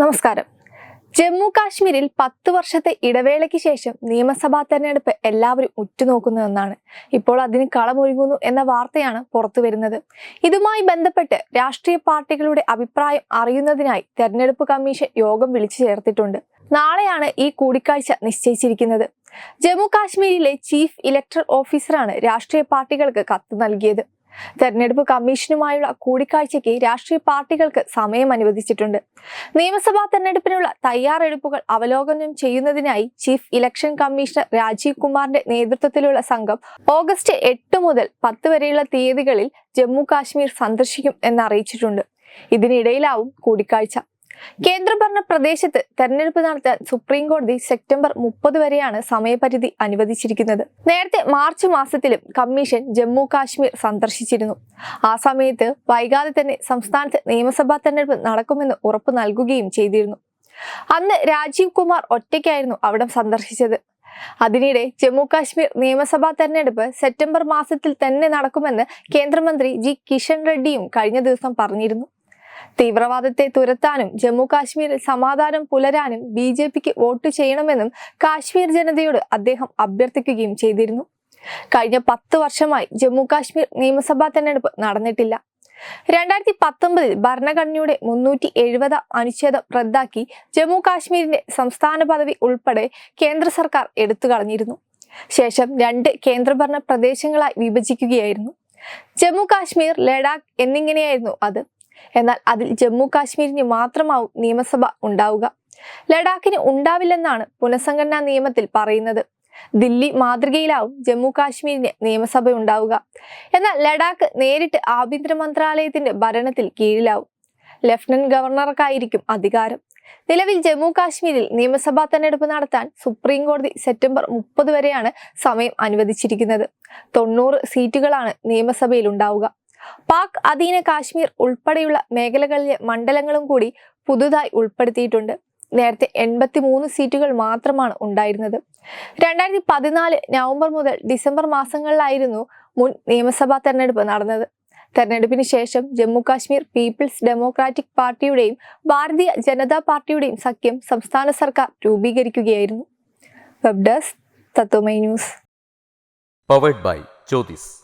നമസ്കാരം. ജമ്മു കാശ്മീരിൽ പത്ത് വർഷത്തെ ഇടവേളയ്ക്ക് ശേഷം നിയമസഭാ തെരഞ്ഞെടുപ്പ് എല്ലാവരും ഉറ്റുനോക്കുന്നതെന്നാണ് ഇപ്പോൾ അതിന് കളമൊരുങ്ങുന്നു എന്ന വാർത്തയാണ് പുറത്തു വരുന്നത്. ഇതുമായി ബന്ധപ്പെട്ട് രാഷ്ട്രീയ പാർട്ടികളുടെ അഭിപ്രായം അറിയുന്നതിനായി തെരഞ്ഞെടുപ്പ് കമ്മീഷൻ യോഗം വിളിച്ചു ചേർത്തിട്ടുണ്ട്. നാളെയാണ് ഈ കൂടിക്കാഴ്ച നിശ്ചയിച്ചിരിക്കുന്നത്. ജമ്മു കാശ്മീരിലെ ചീഫ് ഇലക്ടറൽ ഓഫീസറാണ് രാഷ്ട്രീയ പാർട്ടികൾക്ക് കത്ത് നൽകിയത്. തെരഞ്ഞെടുപ്പ് കമ്മീഷനുമായുള്ള കൂടിക്കാഴ്ചയ്ക്ക് രാഷ്ട്രീയ പാർട്ടികൾക്ക് സമയം അനുവദിച്ചിട്ടുണ്ട്. നിയമസഭാ തെരഞ്ഞെടുപ്പിനുള്ള തയ്യാറെടുപ്പുകൾ അവലോകനം ചെയ്യുന്നതിനായി ചീഫ് ഇലക്ഷൻ കമ്മീഷണർ രാജീവ് കുമാറിന്റെ നേതൃത്വത്തിലുള്ള സംഘം ഓഗസ്റ്റ് എട്ട് മുതൽ പത്ത് വരെയുള്ള തീയതികളിൽ ജമ്മു കാശ്മീർ സന്ദർശിക്കും എന്നറിയിച്ചിട്ടുണ്ട്. ഇതിനിടയിലാവും കൂടിക്കാഴ്ച. കേന്ദ്രഭരണ പ്രദേശത്ത് തെരഞ്ഞെടുപ്പ് നടത്താൻ സുപ്രീം കോടതി സെപ്റ്റംബർ മുപ്പത് വരെയാണ് സമയപരിധി അനുവദിച്ചിരിക്കുന്നത്. നേരത്തെ മാർച്ച് മാസത്തിലും കമ്മീഷൻ ജമ്മു കാശ്മീർ സന്ദർശിച്ചിരുന്നു. ആ സമയത്ത് വൈകാതെ തന്നെ സംസ്ഥാനത്ത് നിയമസഭാ തെരഞ്ഞെടുപ്പ് നടക്കുമെന്ന് ഉറപ്പു നൽകുകയും ചെയ്തിരുന്നു. അന്ന് രാജീവ് കുമാർ ഒറ്റയ്ക്കായിരുന്നു അവിടം സന്ദർശിച്ചത്. അതിനിടെ ജമ്മു കാശ്മീർ നിയമസഭാ തെരഞ്ഞെടുപ്പ് സെപ്റ്റംബർ മാസത്തിൽ തന്നെ നടക്കുമെന്ന് കേന്ദ്രമന്ത്രി ജി. കിഷൻ റെഡ്ഡിയും കഴിഞ്ഞ ദിവസം പറഞ്ഞിരുന്നു. തീവ്രവാദത്തെ തുരത്താനും ജമ്മു കാശ്മീരിൽ സമാധാനം പുലരാനും ബി ജെ പിക്ക് വോട്ട് ചെയ്യണമെന്നും കാശ്മീർ ജനതയോട് അദ്ദേഹം അഭ്യർത്ഥിക്കുകയും ചെയ്തിരുന്നു. കഴിഞ്ഞ പത്ത് വർഷമായി ജമ്മു കാശ്മീർ നിയമസഭാ തെരഞ്ഞെടുപ്പ് നടന്നിട്ടില്ല. രണ്ടായിരത്തി പത്തൊമ്പതിൽ ഭരണഘടനയുടെ മുന്നൂറ്റി എഴുപത് അനുച്ഛേദം റദ്ദാക്കി ജമ്മു കാശ്മീരിന്റെ സംസ്ഥാന പദവി ഉൾപ്പെടെ കേന്ദ്ര സർക്കാർ എടുത്തു കളഞ്ഞിരുന്നു. ശേഷം രണ്ട് കേന്ദ്രഭരണ പ്രദേശങ്ങളായി വിഭജിക്കുകയായിരുന്നു. ജമ്മു കാശ്മീർ ലഡാക്ക് എന്നിങ്ങനെയായിരുന്നു അത്. എന്നാൽ അതിൽ ജമ്മു കാശ്മീരിന് മാത്രമാവും നിയമസഭ ഉണ്ടാവുക. ലഡാക്കിന് ഉണ്ടാവില്ലെന്നാണ് പുനഃസംഘടനാ നിയമത്തിൽ പറയുന്നത്. ദില്ലി മാതൃകയിലാവും ജമ്മു കാശ്മീരിന് നിയമസഭ ഉണ്ടാവുക. എന്നാൽ ലഡാക്ക് നേരിട്ട് ആഭ്യന്തര മന്ത്രാലയത്തിന്റെ ഭരണത്തിൽ കീഴിലാവും. ലഫ്റ്റനന്റ് ഗവർണർക്കായിരിക്കും അധികാരം. നിലവിൽ ജമ്മു കാശ്മീരിൽ നിയമസഭാ തെരഞ്ഞെടുപ്പ് നടത്താൻ സുപ്രീം കോടതി സെപ്റ്റംബർ മുപ്പത് വരെയാണ് സമയം അനുവദിച്ചിരിക്കുന്നത്. തൊണ്ണൂറ് സീറ്റുകളാണ് നിയമസഭയിൽ ഉണ്ടാവുക. പാക് അധീന കാശ്മീർ ഉൾപ്പെടെയുള്ള മേഖലകളിലെ മണ്ഡലങ്ങളും കൂടി പുതുതായി ഉൾപ്പെടുത്തിയിട്ടുണ്ട്. നേരത്തെ എൺപത്തി മൂന്ന് സീറ്റുകൾ മാത്രമാണ് ഉണ്ടായിരുന്നത്. രണ്ടായിരത്തി പതിനാല് നവംബർ മുതൽ ഡിസംബർ മാസങ്ങളിലായിരുന്നു മുൻ നിയമസഭാ തെരഞ്ഞെടുപ്പ് നടന്നത്. തെരഞ്ഞെടുപ്പിന് ശേഷം ജമ്മു കാശ്മീർ പീപ്പിൾസ് ഡെമോക്രാറ്റിക് പാർട്ടിയുടെയും ഭാരതീയ ജനതാ പാർട്ടിയുടെയും സഖ്യം സംസ്ഥാന സർക്കാർ രൂപീകരിക്കുകയായിരുന്നു. Web desk Tatwamayi news. Powered by Jyothis